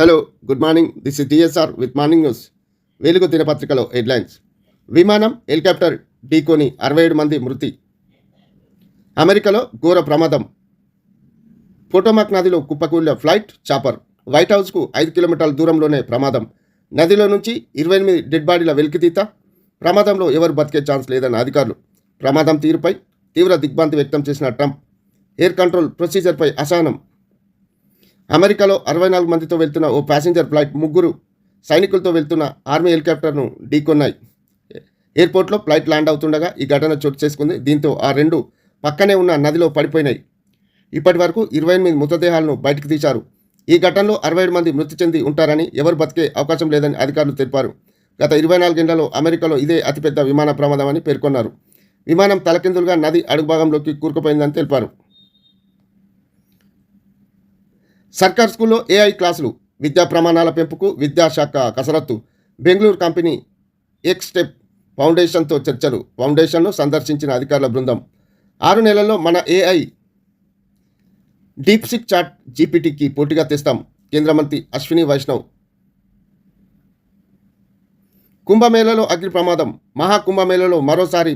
Hello good morning this is D S R with morning news Velugu దినపత్రికలో headlines. విమానం helicopter ఢీకొని అరవై ఏడు మంది మృతి. అమెరికాలో ఘోర ప్రమాదం. పోటోమాక్ నదిలో కుప్పకూలిన ఫ్లైట్ చాపర్. వైట్ హౌస్కు ఐదు కిలోమీటర్ల దూరంలోనే ప్రమాదం. నదిలో నుంచి ఇరవై ఎనిమిది డెడ్ బాడీల వెలికితీత. ప్రమాదంలో ఎవరు బతికే ఛాన్స్ లేదన్న అధికారులు. ప్రమాదం తీరుపై తీవ్ర దిగ్భ్రాంతి వ్యక్తం చేసిన ట్రంప్. ఎయిర్ కంట్రోల్ ప్రొసీజర్పై అసహనం. అమెరికాలో అరవై నాలుగు మందితో వెళ్తున్న ఓ ప్యాసింజర్ ఫ్లైట్ ముగ్గురు సైనికులతో వెళ్తున్న ఆర్మీ హెలికాప్టర్ను ఢీకొన్నాయి. ఎయిర్పోర్ట్లో ఫ్లైట్ ల్యాండ్ అవుతుండగా ఈ ఘటన చోటు చేసుకుంది. దీంతో ఆ రెండు పక్కనే ఉన్న నదిలో పడిపోయినాయి. ఇప్పటి వరకు ఇరవై ఎనిమిది మృతదేహాలను బయటకు తీశారు. ఈ ఘటనలో అరవై ఏడు మంది మృతి చెంది ఉంటారని ఎవరు బతికే అవకాశం లేదని అధికారులు తెలిపారు. గత ఇరవై నాలుగేళ్ళలో అమెరికాలో ఇదే అతిపెద్ద విమాన ప్రమాదమని పేర్కొన్నారు. విమానం తలకిందులుగా నది అడుగుభాగంలోకి కూరుకుపోయిందని తెలిపారు. సర్కార్ స్కూల్లో ఏఐ క్లాసులు విద్యా ప్రమాణాల పెంపుకు విద్యాశాఖ కసరత్తు. బెంగళూరు కంపెనీ ఎక్స్ స్టెప్ ఫౌండేషన్తో చర్చలు. ఫౌండేషన్ను సందర్శించిన అధికారుల బృందం. ఆరు నెలల్లో మన ఏఐ డీప్ సిక్ చాట్ జీపీటీకి పోటీగా తెస్తాం. కేంద్ర మంత్రి అశ్విని వైష్ణవ్. కుంభమేళలో అగ్ని ప్రమాదం. మహాకుంభమేళలో మరోసారి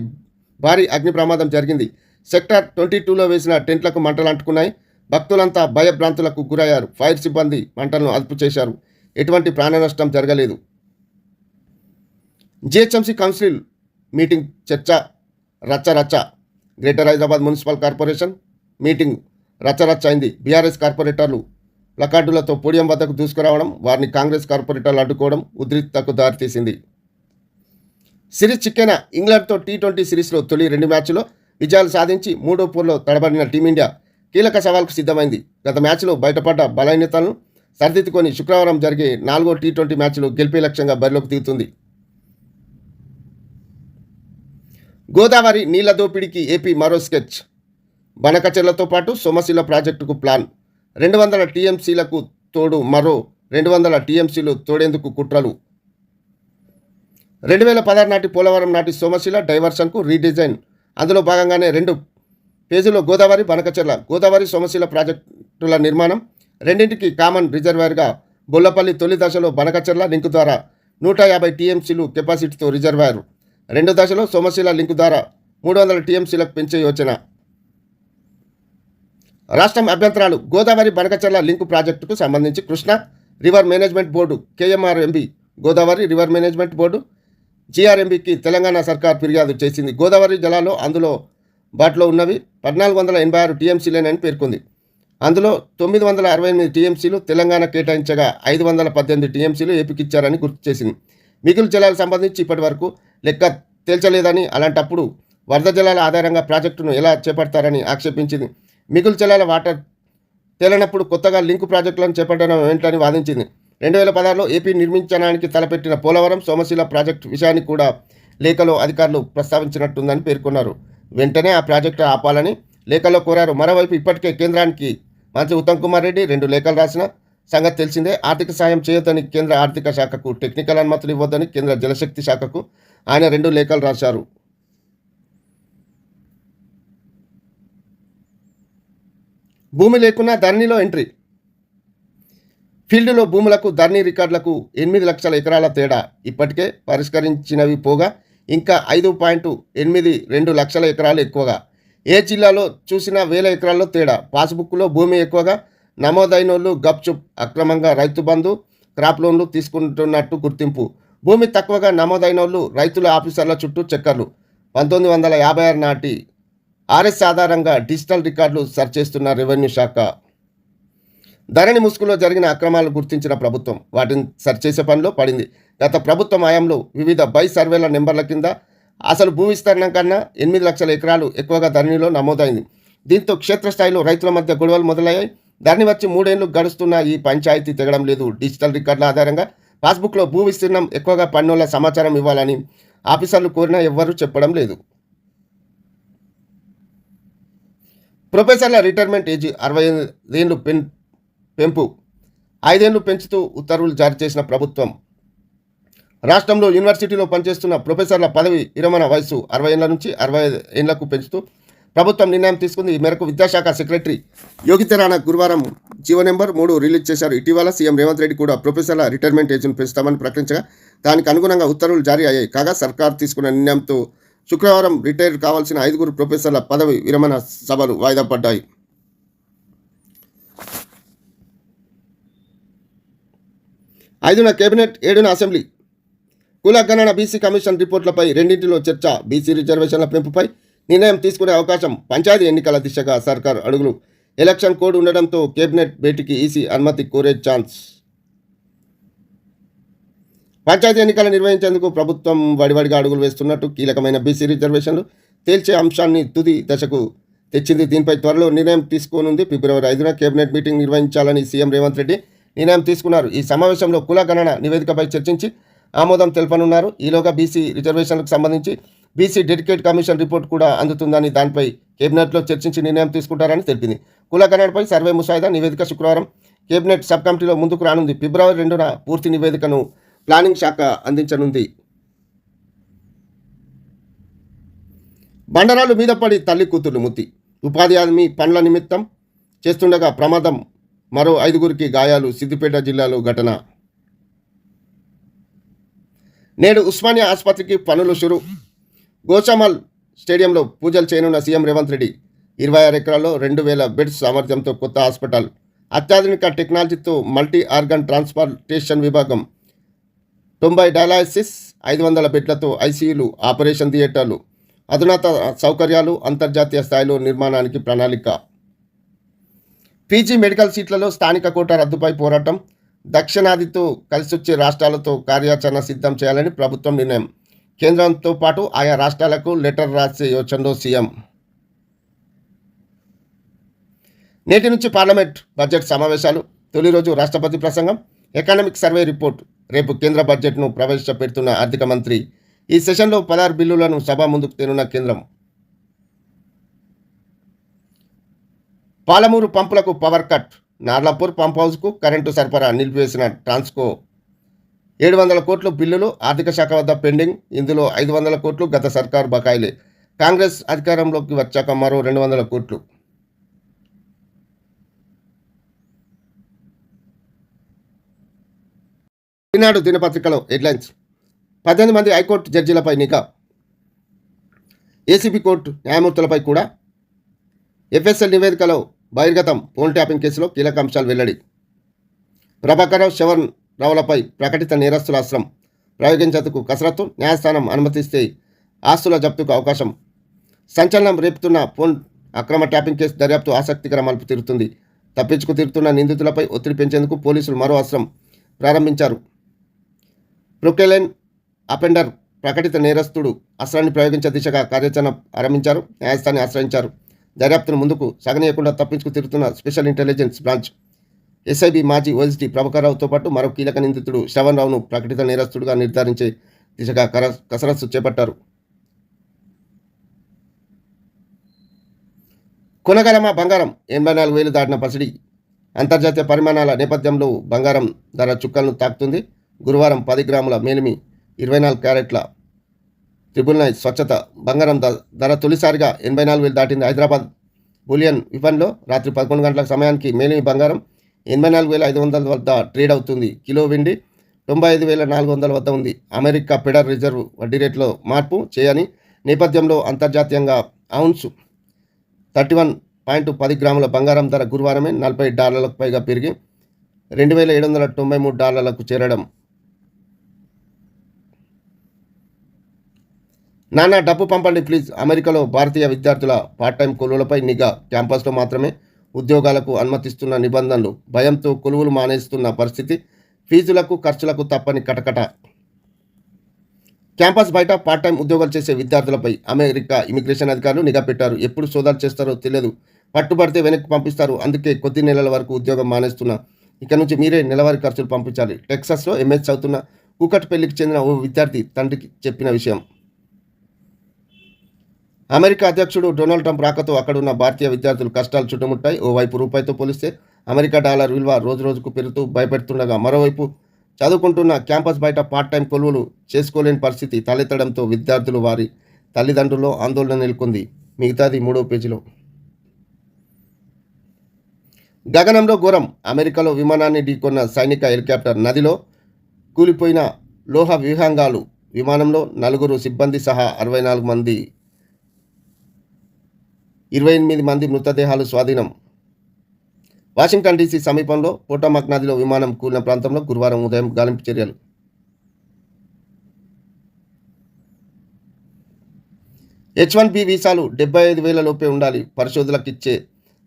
భారీ అగ్ని ప్రమాదం జరిగింది. సెక్టార్ ట్వంటీ టూలో వేసిన టెంట్లకు మంటలు అంటుకున్నాయి. భక్తులంతా భయభ్రాంతులకు గురయ్యారు. ఫైర్ సిబ్బంది మంటలను అదుపు చేశారు. ఎటువంటి ప్రాణ నష్టం జరగలేదు. జిహెచ్ఎంసీ కౌన్సిల్ మీటింగ్ చర్చ రచ్చరచ్చ greater Hyderabad municipal corporation meeting రచ్చరచ్చ అయింది. బీఆర్ఎస్ కార్పొరేటర్లు ప్లకార్డులతో పోడియం వద్దకు దూసుకురావడం వారిని కాంగ్రెస్ కార్పొరేటర్లు అడ్డుకోవడం ఉద్రిక్తకు దారితీసింది. సిరీస్ చిక్కెన ఇంగ్లాండ్తో టీ ట్వంటీ సిరీస్లో తొలి రెండు మ్యాచ్లో విజయాలు సాధించి మూడో పోర్లో తడబడిన టీమిండియా కీలక సవాల్కు సిద్ధమైంది. గత మ్యాచ్లో బయటపడ్డ బలహీనతలను సరిదిద్దుకొని శుక్రవారం జరిగే నాలుగో టీ ట్వంటీ మ్యాచ్లో గెలిపే లక్ష్యంగా బరిలోకి దిగుతుంది. గోదావరి నీళ్ళ దోపిడీకి ఏపీ మరో స్కెచ్. బనకచెర్లతో పాటు సోమశిల ప్రాజెక్టుకు ప్లాన్. రెండు వందల టీఎంసీలకు తోడు మరో రెండు వందల టీఎంసీలు తోడేందుకు కుట్రలు. రెండు వేల పదహారు నాటి పోలవరం నాటి సోమశిల డైవర్షన్కు రీడిజైన్. అందులో భాగంగానే రెండు పేజీలో గోదావరి బనకచెర్ల గోదావరి సోమశీల ప్రాజెక్టుల నిర్మాణం రెండింటికి కామన్ రిజర్వాయర్గా బొల్లపల్లి తొలి దశలో బనకచెర్ల లింకు ద్వారా నూట యాభై టీఎంసీలు కెపాసిటీతో రిజర్వాయర్ రెండు దశలో సోమశిల లింకు ద్వారా మూడు వందల టీఎంసీలకు పెంచే యోచన. రాష్ట్రం అభ్యంతరాలు గోదావరి బనకచర్ల లింకు ప్రాజెక్టుకు సంబంధించి Krishna river management board KMRMB Godavari river management board జీఆర్ఎంబీకి Telangana సర్కార్ ఫిర్యాదు చేసింది. గోదావరి జలాలో అందులో బాట్లో ఉన్నవి పద్నాలుగు వందల ఎనభై ఆరు టీఎంసీలేనని పేర్కొంది. అందులో తొమ్మిది వందల అరవై ఎనిమిది టీఎంసీలు తెలంగాణ కేటాయించగా ఐదు వందల పద్దెనిమిది టీఎంసీలు ఏపీకి ఇచ్చారని గుర్తు చేసింది. మిగులు జలాలకు సంబంధించి ఇప్పటి వరకు లెక్క తేల్చలేదని అలాంటప్పుడు వరద జలాల ఆధారంగా ప్రాజెక్టును ఎలా చేపడతారని ఆక్షేపించింది. మిగులు జలాల వాటర్ తేలనప్పుడు కొత్తగా లింకు ప్రాజెక్టులను చేపట్టడం ఏంటని వాదించింది. రెండు వేల పదహారులో ఏపీ నిర్మించడానికి తలపెట్టిన పోలవరం సోమశిల ప్రాజెక్టు విషయాన్ని కూడా లేఖలో అధికారులు ప్రస్తావించినట్టుందని పేర్కొన్నారు. వెంటనే ఆ ప్రాజెక్టు ఆపాలని లేఖలో కోరారు. మరోవైపు ఇప్పటికే కేంద్రానికి మంత్రి ఉత్తమ్ కుమార్ రెడ్డి రెండు లేఖలు రాసిన సంగతి తెలిసిందే. ఆర్థిక సాయం చేయొద్దని కేంద్ర ఆర్థిక శాఖకు టెక్నికల్ అనుమతులు ఇవ్వద్దని కేంద్ర జలశక్తి శాఖకు ఆయన రెండు లేఖలు రాశారు. భూమి లేకున్నా ధరణిలో ఎంట్రీ. ఫీల్డ్లో భూములకు ధరణి రికార్డులకు ఎనిమిది లక్షల ఎకరాల తేడా ఇప్పటికే పరిష్కరించినవి పోగా ఇంకా ఐదు పాయింట్ ఎనిమిది రెండు లక్షల ఎకరాలు ఎక్కువగా. ఏ జిల్లాలో చూసినా వేల ఎకరాల్లో తేడా? పాస్బుక్లో భూమి ఎక్కువగా? నమోదైనోళ్ళు గప్చుప్ అక్రమంగా రైతు బంధు క్రాప్ లోన్లు తీసుకుంటున్నట్టు గుర్తింపు. భూమి తక్కువగా నమోదైన వాళ్ళు రైతుల ఆఫీసర్ల చుట్టూ చక్కర్లు. పంతొమ్మిది వందల యాభై ఆరు నాటి ఆర్ఎస్ ఆధారంగా డిజిటల్ రికార్డులు సర్చ్ చేస్తున్న రెవెన్యూ శాఖ. ధరణి ముసుగులో జరిగిన అక్రమాలు గుర్తించిన ప్రభుత్వం వాటిని సరిచేసే పనిలో పడింది. గత ప్రభుత్వం హయాంలో వివిధ బై సర్వేల నెంబర్ల కింద అసలు భూ విస్తీర్ణం కన్నా ఎనిమిది లక్షల ఎకరాలు ఎక్కువగా ధరణిలో నమోదైంది. దీంతో క్షేత్రస్థాయిలో రైతుల మధ్య గొడవలు మొదలయ్యాయి. ధరణి వచ్చి మూడేళ్ళు గడుస్తున్న ఈ పంచాయతీ తెగడం లేదు. డిజిటల్ రికార్డుల ఆధారంగా పాస్బుక్లో భూ విస్తీర్ణం ఎక్కువగా పన్నుల సమాచారం ఇవ్వాలని ఆఫీసర్లు కోరినా ఎవ్వరూ చెప్పడం లేదు. ప్రొఫెసర్ల రిటైర్మెంట్ ఏజీ అరవై ఏళ్ళు పెన్ పెంపు. ఐదేళ్ళు పెంచుతూ ఉత్తర్వులు జారీ చేసిన ప్రభుత్వం. రాష్ట్రంలో యూనివర్సిటీలో పనిచేస్తున్న ప్రొఫెసర్ల పదవి విరమణ వయసు అరవై ఏళ్ళ నుంచి అరవై ఏళ్ళకు పెంచుతూ ప్రభుత్వం నిర్ణయం తీసుకుంది. ఈ మేరకు విద్యాశాఖ సెక్రటరీ యోగితరాణ గురువారం జీవో నెంబర్ మూడు రిలీజ్ చేశారు. ఇటీవల సీఎం రేవంత్ రెడ్డి కూడా ప్రొఫెసర్ల రిటైర్మెంట్ ఏజ్ను పెంచుతామని ప్రకటించగా దానికి అనుగుణంగా ఉత్తర్వులు జారీ అయ్యాయి. కాగా సర్కార్ తీసుకున్న నిర్ణయంతో శుక్రవారం రిటైర్ కావాల్సిన ఐదుగురు ప్రొఫెసర్ల పదవి విరమణ సభలు వాయిదా పడ్డాయి. ఐదున కేబినెట్ ఏడున అసెంబ్లీ. కులగణన బీసీ కమిషన్ రిపోర్టులపై రెండింటిలో చర్చ బీసీ రిజర్వేషన్ల పెంపుపై నిర్ణయం తీసుకునే అవకాశం పంచాయతీ ఎన్నికల దిశగా సర్కార్ అడుగులు. ఎలక్షన్ కోడ్ ఉండడంతో కేబినెట్ భేటీకి ఈసీ అనుమతి కోరే ఛాన్స్. పంచాయతీ ఎన్నికలు నిర్వహించేందుకు ప్రభుత్వం వడివడిగా అడుగులు వేస్తున్నట్టు కీలకమైన బీసీ రిజర్వేషన్లు తేల్చే అంశాన్ని తుది దశకు తెచ్చింది. దీనిపై త్వరలో నిర్ణయం తీసుకోనుంది. ఫిబ్రవరి ఐదున కేబినెట్ మీటింగ్ నిర్వహించాలని సీఎం రేవంత్ రెడ్డి నిర్ణయం తీసుకున్నారు. ఈ సమావేశంలో కుల గణన నివేదికపై చర్చించి ఆమోదం తెలపనున్నారు. ఈలోగా బీసీ రిజర్వేషన్లకు సంబంధించి బీసీ డెడికేట్ కమిషన్ రిపోర్ట్ కూడా అందుతుందని దానిపై కేబినెట్లో చర్చించి నిర్ణయం తీసుకుంటారని తెలిపింది. కుల గణనపై సర్వే ముసాయిదా నివేదిక శుక్రవారం కేబినెట్ సబ్ కమిటీలో ముందుకు రానుంది. ఫిబ్రవరి రెండున పూర్తి నివేదికను ప్లానింగ్ శాఖ అందించనుంది. బండరాలు మీద పడి తల్లి కూతురు ముత్తి. ఉపాధి హామీ పనుల నిమిత్తం చేస్తుండగా ప్రమాదం మరో ఐదుగురికి గాయాలు సిద్దిపేట జిల్లాలో ఘటన. నేడు ఉస్మానియా ఆసుపత్రికి పనులు షురు. గోచామల్ స్టేడియంలో పూజలు చేయనున్న సీఎం రేవంత్ రెడ్డి ఇరవై ఆరు ఎకరాల్లో రెండు వేల బెడ్స్ సామర్థ్యంతో కొత్త హాస్పిటల్. అత్యాధునిక టెక్నాలజీతో మల్టీ ఆర్గన్ ట్రాన్స్ప్లాంటేషన్ విభాగం తొంభై డయాలసిస్ ఐదు వందల బెడ్లతో ఐసీయూలు ఆపరేషన్ థియేటర్లు అధునాత సౌకర్యాలు అంతర్జాతీయ స్థాయిలో నిర్మాణానికి ప్రణాళిక. పీజీ మెడికల్ సీట్లలో స్థానిక కోట రద్దుపై పోరాటం. దక్షిణాదితో కలిసొచ్చే రాష్ట్రాలతో కార్యాచరణ సిద్ధం చేయాలని ప్రభుత్వం నిర్ణయం. కేంద్రంతో పాటు ఆయా రాష్ట్రాలకు లెటర్ రాసే యోచనలో సీఎం. నేటి నుంచి పార్లమెంట్ బడ్జెట్ సమావేశాలు. తొలి రోజు రాష్ట్రపతి ప్రసంగం. Economic survey report. రేపు కేంద్ర బడ్జెట్ను ప్రవేశపెడుతున్న ఆర్థిక మంత్రి. ఈ సెషన్లో పదహారు బిల్లులను సభ ముందుకు తేనున్న కేంద్రం. పాలమూరు పంపులకు పవర్ కట్ నార్లాపూర్ పంప్ హౌస్కు కరెంటు సరఫరా నిలిపివేసిన ట్రాన్స్కో. ఏడు వందల కోట్లు బిల్లులు ఆర్థిక శాఖ వద్ద పెండింగ్ ఇందులో ఐదు వందల కోట్లు గత సర్కారు బకాయిలే. కాంగ్రెస్ అధికారంలోకి వచ్చాక మరో రెండు వందల కోట్లు. ఈనాడు దినపత్రికలో హెడ్లైన్స్. పద్దెనిమిది మంది హైకోర్టు జడ్జీలపై నిఘా. ఏసీబీ కోర్టు న్యాయమూర్తులపై కూడా. ఎఫ్ఎస్ఎల్ నివేదికలో బహిర్గతం ఫోన్ ట్యాపింగ్ కేసులో కీలక అంశాలు వెల్లడి. ప్రభాకరరావు శవన్ రావులపై ప్రకటిత నేరస్తుల అస్త్రం. ప్రయోగించేందుకు కసరత్తు న్యాయస్థానం అనుమతిస్తే ఆస్తుల జప్తుకు అవకాశం. సంచలనం రేపుతున్న ఫోన్ అక్రమ ట్యాపింగ్ కేసు దర్యాప్తు ఆసక్తికర మలుపు తీరుతుంది. తప్పించుకు తీరుతున్న నిందితులపై ఒత్తిడి పెంచేందుకు పోలీసులు మరో అస్త్రం ప్రారంభించారు. ప్రొకెలెన్ అపెండర్ ప్రకటిత నేరస్తుడు అస్త్రాన్ని ప్రయోగించే దిశగా కార్యాచరణ ఆరంభించారు. న్యాయస్థాన్ని ఆశ్రయించారు. దర్యాప్తును ముందుకు సాగనీయకుండా తప్పించుకు తిరుగుతున్న స్పెషల్ ఇంటెలిజెన్స్ బ్రాంచ్. ఎస్ఐబి మాజీ ఓఎస్డీ ప్రభాకర్రావుతో పాటు మరో కీలక నిందితుడు శ్రవణ్ రావును ప్రకటిత నేరస్తుడుగా నిర్ధారించే దిశగా కసరత్తు చేపట్టారు. కొనగలమా బంగారం? ఎనభై నాలుగు వేలు దాటిన పసిడి. అంతర్జాతీయ పరిమాణాల నేపథ్యంలో బంగారం ధర చుక్కలను తాకుతుంది. గురువారం పది గ్రాముల మేలిమి ఇరవై నాలుగు క్యారెట్ల ట్రిపుల్ నైన్ స్వచ్ఛత బంగారం ధర తొలిసారిగా ఎనభై నాలుగు వేలు దాటింది హైదరాబాద్. బులియన్ విపణిలో రాత్రి పదకొండు గంటల సమయానికి మేలిమి బంగారం ఎనభై నాలుగు వేల ఐదు వందల వద్ద ట్రేడ్ అవుతుంది. కిలో వెండి తొంభై ఐదు వేల నాలుగు వందల వద్ద ఉంది. అమెరికా ఫెడరల్ రిజర్వ్ వడ్డీ రేట్లో మార్పు చేయని నేపథ్యంలో అంతర్జాతీయంగా ఔన్స్ థర్టీ వన్ పాయింట్ పది గ్రాముల బంగారం ధర గురువారమే నలభై డాలర్లకు పైగా పెరిగి రెండు వేల ఏడు వందల తొంభై మూడు డాలర్లకు చేరడం నానా డబ్బు పంపండి ప్లీజ్. అమెరికాలో భారతీయ విద్యార్థుల పార్ట్ టైం కొలువులపై నిఘా క్యాంపస్లో మాత్రమే ఉద్యోగాలకు అనుమతిస్తున్న నిబంధనలు భయంతో కొలువులు మానేస్తున్న పరిస్థితి ఫీజులకు ఖర్చులకు తప్పని కటకట. క్యాంపస్ బయట పార్ట్ టైం ఉద్యోగాలు చేసే విద్యార్థులపై అమెరికా ఇమిగ్రేషన్ అధికారులు నిఘా పెట్టారు. ఎప్పుడు సోదాలు చేస్తారో తెలియదు. పట్టుబడితే వెనక్కి పంపిస్తారు. అందుకే కొద్ది నెలల వరకు ఉద్యోగం మానేస్తున్నా ఇక నుంచి మీరే నెలవారీ ఖర్చులు పంపించాలి. టెక్సాస్లో ఎంఎస్ చదువుతున్న కూకట్పల్లికి చెందిన ఓ విద్యార్థి తండ్రికి చెప్పిన విషయం. అమెరికా అధ్యక్షుడు డొనాల్డ్ ట్రంప్ రాకతో అక్కడున్న భారతీయ విద్యార్థులు కష్టాలు చుట్టుముట్టాయి. ఓవైపు రూపాయితో పోలిస్తే అమెరికా డాలర్ విలువ రోజు రోజుకు పెరుగుతూ భయపెడుతుండగా మరోవైపు చదువుకుంటున్న క్యాంపస్ బయట పార్ట్ టైం కొలువులు చేసుకోలేని పరిస్థితి తలెత్తడంతో విద్యార్థులు వారి తల్లిదండ్రుల్లో ఆందోళన నెలకొంది. మిగతాది మూడో పేజీలో. గగనంలో ఘోరం. అమెరికాలో విమానాన్ని ఢీకొన్న సైనిక హెలికాప్టర్ నదిలో కూలిపోయిన లోహ విహంగాలు విమానంలో నలుగురు సిబ్బంది సహా అరవై నాలుగు మంది ఇరవై ఎనిమిది మంది మృతదేహాలు స్వాధీనం. వాషింగ్టన్ డీసీ సమీపంలో పోటామక్ నదిలో విమానం కూలిన ప్రాంతంలో గురువారం ఉదయం గాలింపు చర్యలు. హెచ్ వన్ బి వీసాలు డెబ్బై ఐదు వేల లోపే ఉండాలి. పరిశోధనలకు ఇచ్చే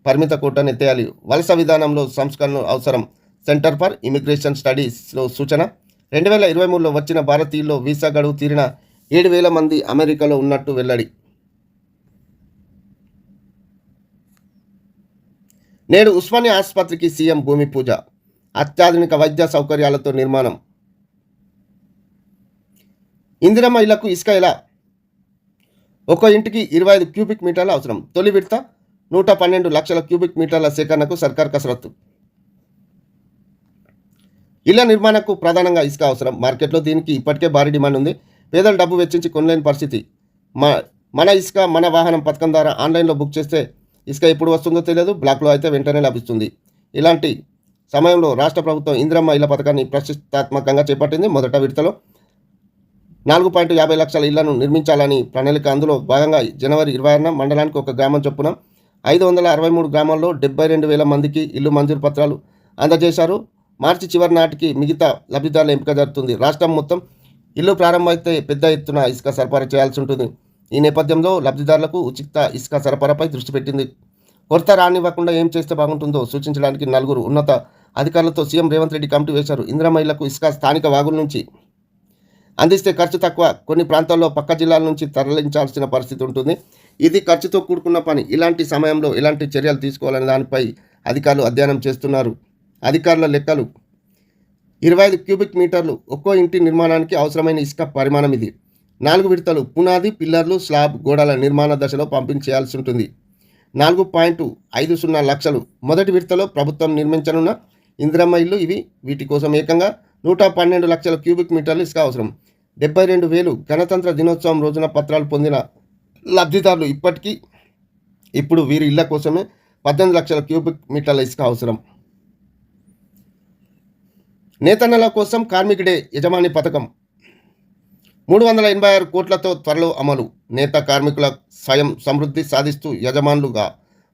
పరిమిత కోటాను ఎత్తేయాలి. వలస విధానంలో సంస్కరణలు అవసరం. సెంటర్ ఫర్ ఇమిగ్రేషన్ స్టడీస్లో సూచన. రెండు వేల ఇరవై మూడులో వచ్చిన భారతీయుల్లో వీసా గడువు తీరిన ఏడు వేల మంది అమెరికాలో ఉన్నట్టు వెల్లడి. నేడు ఉస్మానియా ఆసుపత్రికి సీఎం భూమి పూజ అత్యాధునిక వైద్య సౌకర్యాలతో నిర్మాణం. ఇందిరమ్మ ఇళ్ళకు ఇసుక ఎలా? ఒక ఇంటికి ఇరవై ఐదు క్యూబిక్ మీటర్ల అవసరం. తొలి విడత నూట పన్నెండు లక్షల క్యూబిక్ మీటర్ల సేకరణకు సర్కార్ కసరత్తు. ఇళ్ళ నిర్మాణకు ప్రధానంగా ఇసుక అవసరం. మార్కెట్లో దీనికి ఇప్పటికే భారీ డిమాండ్ ఉంది. పేదలు డబ్బు వెచ్చించి కొనలేని పరిస్థితి. మా మన ఇసుక మన వాహనం పథకం ద్వారా ఆన్లైన్లో బుక్ చేస్తే ఇసుక ఎప్పుడు వస్తుందో తెలియదు. బ్లాక్లో అయితే వెంటనే లభిస్తుంది. ఇలాంటి సమయంలో రాష్ట్ర ప్రభుత్వం ఇందిరమ్మ ఇళ్ళ పథకాన్ని ప్రతిష్టాత్మకంగా చేపట్టింది. మొదట విడతలో నాలుగు పాయింట్ యాభై లక్షల ఇళ్ళను నిర్మించాలని ప్రణాళిక అందులో భాగంగా జనవరి ఇరవై ఆరున మండలానికి ఒక గ్రామం చొప్పున ఐదు వందల అరవై మూడు గ్రామాల్లో డెబ్బై రెండు వేల మందికి ఇల్లు మంజూరు పత్రాలు అందజేశారు. మార్చి చివరి నాటికి మిగతా లబ్ధిదారుల ఎంపిక జరుగుతుంది. రాష్ట్రం మొత్తం ఇల్లు ప్రారంభమైతే పెద్ద ఎత్తున ఇసుక సరఫరా చేయాల్సి ఉంటుంది. ఈ నేపథ్యంలో లబ్ధిదారులకు ఉచిత ఇసుక సరఫరాపై దృష్టి పెట్టింది. కొరత రానివ్వకుండా ఏం చేస్తే బాగుంటుందో సూచించడానికి నలుగురు ఉన్నత అధికారులతో సీఎం రేవంత్ రెడ్డి కమిటీ వేశారు. ఇంద్రమహిళలకు ఇసుక స్థానిక వాగుల నుంచి అందిస్తే ఖర్చు తక్కువ. కొన్ని ప్రాంతాల్లో పక్క జిల్లాల నుంచి తరలించాల్సిన పరిస్థితి ఉంటుంది. ఇది ఖర్చుతో కూడుకున్న పని. ఇలాంటి సమయంలో ఎలాంటి చర్యలు తీసుకోవాలనే దానిపై అధికారులు అధ్యయనం చేస్తున్నారు. అధికారుల లెక్కలు. ఇరవై ఐదు క్యూబిక్ మీటర్లు ఒక్కో ఇంటి నిర్మాణానికి అవసరమైన ఇసుక పరిమాణం ఇది. నాలుగు విడతలు పునాది పిల్లర్లు స్లాబ్ గోడల నిర్మాణ దశలో పంపించేయాల్సి ఉంటుంది. నాలుగు పాయింట్ ఐదు సున్నా లక్షలు మొదటి విడతలో ప్రభుత్వం నిర్మించనున్న ఇందిరమ్మ ఇల్లు ఇవి. వీటి కోసం ఏకంగా నూట పన్నెండు లక్షల క్యూబిక్ మీటర్లు ఇసుక అవసరం. డెబ్బై రెండు వేలు గణతంత్ర దినోత్సవం రోజున పత్రాలు పొందిన లబ్ధిదారులు ఇప్పటికీ ఇప్పుడు వీరి ఇళ్ళ కోసమే పద్దెనిమిది లక్షల క్యూబిక్ మీటర్ల ఇసుక అవసరం. నేతన్నల కోసం కార్మికుడే యజమాని పథకం. మూడు వందల ఎనభై ఆరు కోట్లతో త్వరలో అమలు. నేత కార్మికుల స్వయం సమృద్ధి సాధిస్తూ యజమానులుగా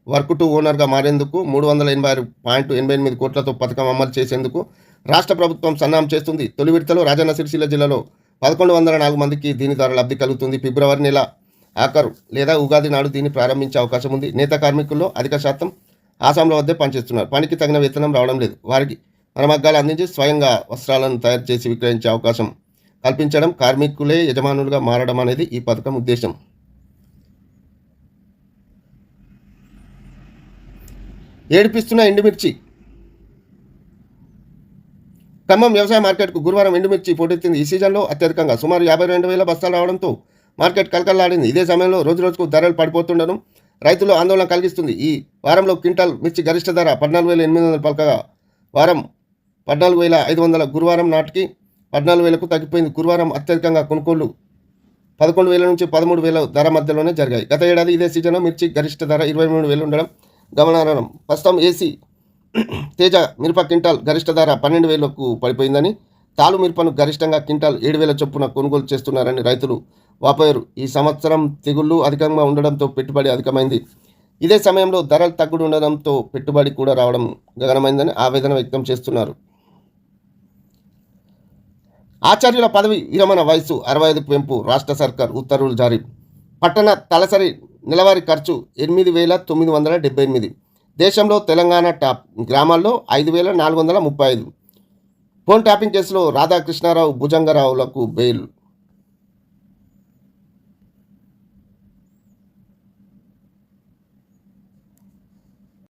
వర్క్ టు ఓనర్గా మారేందుకు మూడు వందల ఎనభై ఆరు పాయింట్ ఎనభై ఎనిమిది కోట్లతో పథకం అమలు చేసేందుకు రాష్ట్ర ప్రభుత్వం సన్నాహం చేస్తుంది. తొలి విడతలో రాజన్న సిరిసిల్ల జిల్లాలో పదకొండు వందల నాలుగు మందికి దీని ద్వారా లబ్ధి కలుగుతుంది. ఫిబ్రవరి నెల ఆఖరు లేదా ఉగాది నాడు దీన్ని ప్రారంభించే అవకాశం ఉంది. నేత కార్మికుల్లో అధిక శాతం ఆసాంల వద్దే పనిచేస్తున్నారు. పనికి తగిన వేతనం రావడం లేదు. వారికి మరమగ్గాలు అందించి స్వయంగా వస్త్రాలను తయారు చేసి విక్రయించే అవకాశం కల్పించడం కార్మికులే యజమానులుగా మారడం అనేది ఈ పథకం ఉద్దేశం. ఏడిపిస్తున్న ఎండుమిర్చి. ఖమ్మం వ్యవసాయ మార్కెట్కు గురువారం ఎండుమిర్చి పోటెత్తింది. ఈ సీజన్లో అత్యధికంగా సుమారు యాభై రెండు వేల బస్తాలు రావడంతో మార్కెట్ కలకల్లాడింది ఇదే సమయంలో రోజు రోజుకు ధరలు పడిపోతుండడం రైతులు ఆందోళన కలిగిస్తుంది. ఈ వారంలో క్వింటాల్ మిర్చి గరిష్ట ధర పద్నాలుగు వేల ఎనిమిది వందల పలకగా వారం పద్నాలుగు వేల ఐదు వందల గురువారం నాటికి పద్నాలుగు వేలకు తగ్గిపోయింది. గురువారం అత్యధికంగా కొనుగోళ్ళు పదకొండు వేల నుంచి పదమూడు వేల ధర మధ్యలోనే జరిగాయి. గత ఏడాది ఇదే సీజన్లో మిర్చి గరిష్ట ధర ఇరవై మూడు వేలు ఉండడం గమనార్హం. ప్రస్తుతం ఏసీ తేజ మిరప క్వింటాల్ గరిష్ట ధర పన్నెండు వేలకు పడిపోయిందని తాలు మిరపను గరిష్టంగా క్వింటాల్ ఏడు వేల చొప్పున కొనుగోలు చేస్తున్నారని రైతులు వాపోయారు. ఈ సంవత్సరం తెగుళ్ళు అధికంగా ఉండడంతో పెట్టుబడి అధికమైంది. ఇదే సమయంలో ధరలు తగ్గుడు ఉండడంతో పెట్టుబడి కూడా రావడం గగనమైందని ఆవేదన వ్యక్తం చేస్తున్నారు. ఆచార్యుల పదవి విరమణ వయసు అరవై ఐదు పెంపు రాష్ట్ర సర్కార్ ఉత్తర్వులు జారీ. పట్టణ తలసరి నెలవారీ ఖర్చు ఎనిమిది వేల తొమ్మిది వందల డెబ్బై ఎనిమిది. దేశంలో తెలంగాణ టాప్ గ్రామాల్లో ఐదు వేల నాలుగు వందల ముప్పై ఐదు. ఫోన్ ట్యాపింగ్ కేసులో రాధాకృష్ణారావు భుజంగరావులకు బెయిల్.